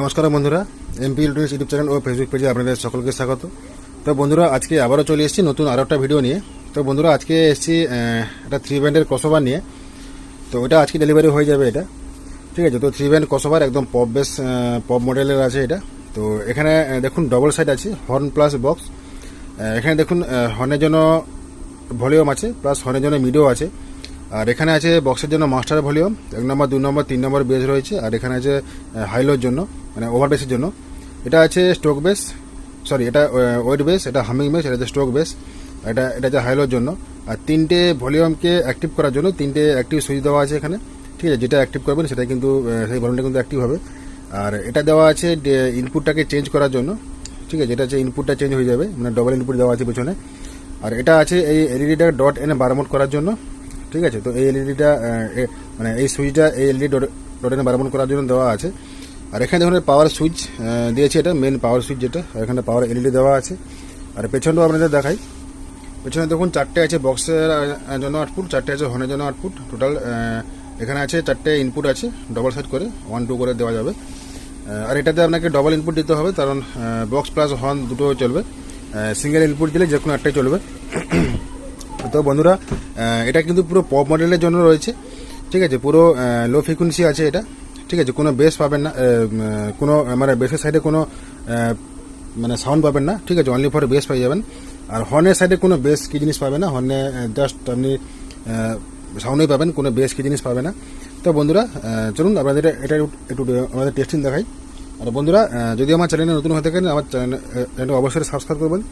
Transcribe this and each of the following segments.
নমস্কার বন্ধুরা MP electronics YouTube channel ও ফেসবুক পেজে আপনাদের সকলকে স্বাগত। তো বন্ধুরা, আজকে আবারও চলে এসেছি নতুন আরও একটা ভিডিও নিয়ে। তো বন্ধুরা, আজকে এসেছি একটা থ্রি ব্যান্ডের কসোভার নিয়ে। তো এটা আজকে ডেলিভারি হয়ে যাবে এটা। ঠিক আছে, তো থ্রি ব্যান্ড কসোভার একদম পপ বেস পপ মডেলের আছে এটা। তো এখানে দেখুন ডবল সাইড আছে হর্ন প্লাস বক্স এখানে দেখুন হর্নের জন্য ভলিউম আছে প্লাস হর্নের জন্য মিডিও আছে। আর এখানে আছে বক্সের জন্য মাস্টার ভলিউম এক নম্বর দু নম্বর তিন নম্বর বেস রয়েছে, আর এখানে আছে হাইলোর জন্য মানে ওভার বেসের জন্য। এটা আছে স্ট্রোক বেস সরি এটা ওয়েট বেস এটা হামিং বেস এটা হচ্ছে স্ট্রোক বেস এটা এটা আছে হাইলোর জন্য। আর তিনটে ভলিউমকে অ্যাক্টিভ করার জন্য তিনটে অ্যাক্টিভ সুইচ দেওয়া আছে এখানে, ঠিক আছে? যেটা অ্যাক্টিভ করবেন সেটা কিন্তু সেই ভলিউমটা কিন্তু অ্যাক্টিভ হবে। আর এটা দেওয়া আছে ইনপুটটাকে চেঞ্জ করার জন্য, ঠিক আছে? এটা হচ্ছে ইনপুটটা চেঞ্জ হয়ে যাবে মানে ডবল ইনপুট দেওয়া আছে পেছনে। আর এটা আছে এই এলইডিটা ডট এনে বারমোট করার জন্য। ঠিক আছে? তো এই এলইডিটা মানে এই সুইচটা এই এলইডি ডট ডট এনে বারমোট করার জন্য দেওয়া আছে। আর এখানে দেখুন পাওয়ার সুইচ দিয়েছে এটা মেন পাওয়ার সুইচ যেটা। এখানে পাওয়ার এলইডি দেওয়া আছে। আর পেছনটাও আপনাদের দেখাই। পেছনে দেখুন, চারটে আছে বক্সের জন্য আউটপুট চারটে আছে হর্নের জন্য আউটপুট টোটাল এখানে আছে চারটে ইনপুট আছে ডবল সাইড করে ওয়ান টু করে দেওয়া যাবে। আর এটাতে আপনাকে ডবল ইনপুট দিতে হবে, কারণ বক্স প্লাস হর্ন দুটো চলবে। সিঙ্গেল ইনপুট দিলে যে কোনো একটাই চলবে। তো বন্ধুরা এটা কিন্তু পুরো পপ মডেলের জন্য রয়েছে। ঠিক আছে, পুরো লো ফ্রিকুয়েন্সি আছে এটা। ঠিক আছে, কোনো বেস পাবেন না কোনো মানে বেসের সাইডে কোনো মানে সাউন্ড পাবেন না। ঠিক আছে অনলি ফর বেস পেয়ে যাবেন। আর হর্নের সাইডে কোনো বেস কি জিনিস পাবে না হর্নে জাস্ট আপনি সাউন্ডই পাবেন, কোনো বেস কি জিনিস পাবে না। তো বন্ধুরা চলুন, আপনাদের এটা- একটু আমাদের টেস্টিং দেখাই। আর বন্ধুরা যদি আমার চ্যানেলে নতুন হয়ে থাকেন, আমার চ্যানেল অবশ্যই সাবস্ক্রাইব করবেন।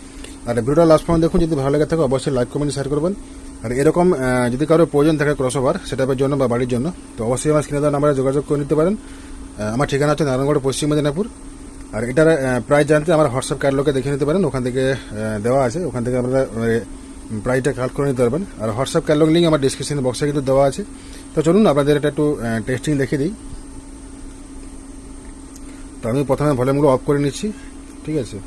আর ভিডিওটা লাস্ট পর্যন্ত দেখুন, যদি ভালো লাগে থাকে অবশ্যই লাইক কমেন্ট শেয়ার করবেন। আর এরকম যদি কারও প্রয়োজন থাকে ক্রসওভার সেটাপের জন্য বা বাড়ির জন্য, তো অবশ্যই আমার স্ক্রিনে দেওয়া নাম্বারে যোগাযোগ করে নিতে পারেন। আমার ঠিকানা হচ্ছে নারায়ণগড়, পশ্চিম মেদিনীপুর। আর এটার প্রাইস জানতে আমার হোয়াটসঅ্যাপ ক্যাটলগে দেখে নিতে পারেন, ওখান থেকে দেওয়া আছে। ওখান থেকে আপনারা প্রাইসটা কালেক্ট করে নিতে পারবেন। আর হোয়াটসঅ্যাপ ক্যাটলগ লিঙ্ক আমার ডিসক্রিপশন বক্সে কিন্তু দেওয়া আছে। তো চলুন, আপনাদের এটা একটু টেস্টিং দেখিয়ে দিই। তো আমি প্রথমে ভলিউমগুলো অফ করে নিচ্ছি, ঠিক আছে?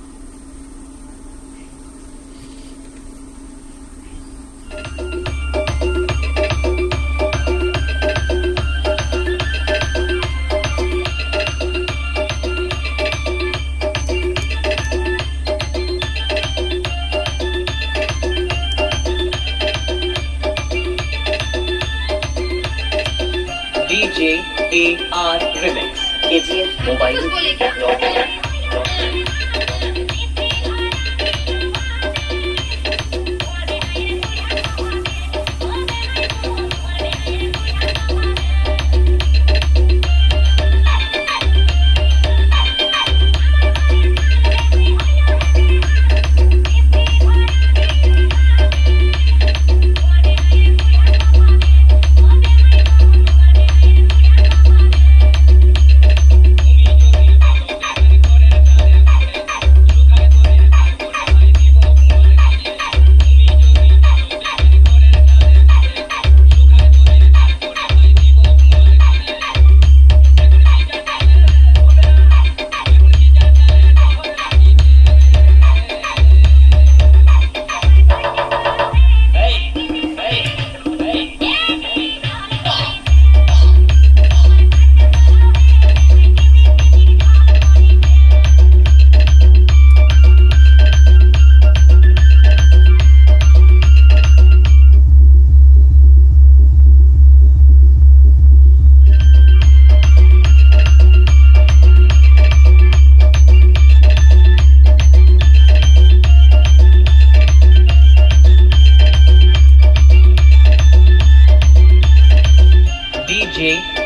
DJ A R remix AGF mobile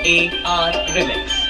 A R Remix.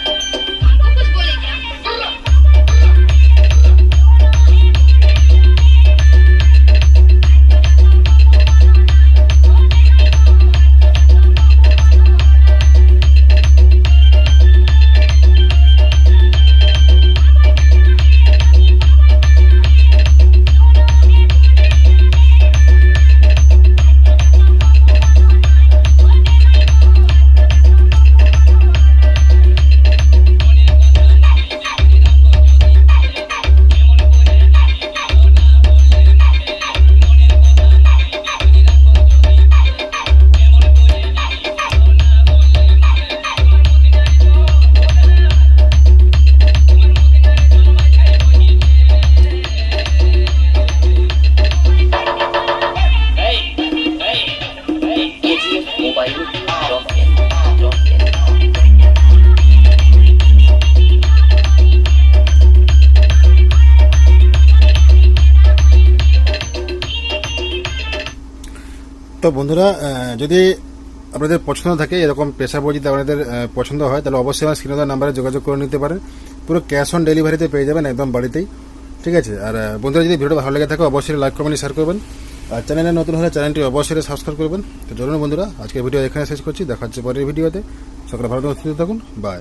তো বন্ধুরা যদি আপনাদের পছন্দ থাকে, এরকম পেশা বই যদি আপনাদের পছন্দ হয়, তাহলে অবশ্যই আমার স্ক্রিনে দেওয়া নাম্বারে যোগাযোগ করে নিতে পারেন। পুরো ক্যাশ অন ডেলিভারিতে পেয়ে যাবেন একদম বাড়িতেই। ঠিক আছে? আর বন্ধুরা, যদি ভিডিওটা ভালো লেগে থাকে, অবশ্যই লাইক, কমেন্ট শেয়ার করবেন। আর চ্যানেলে নতুন হলে চ্যানেলটি অবশ্যই সাবস্ক্রাইব করবেন। তো চলুন বন্ধুরা আজকে ভিডিও এখানে শেষ করছি। দেখা হচ্ছে পরের ভিডিওতে। সকালে ভালো থাকুন বাই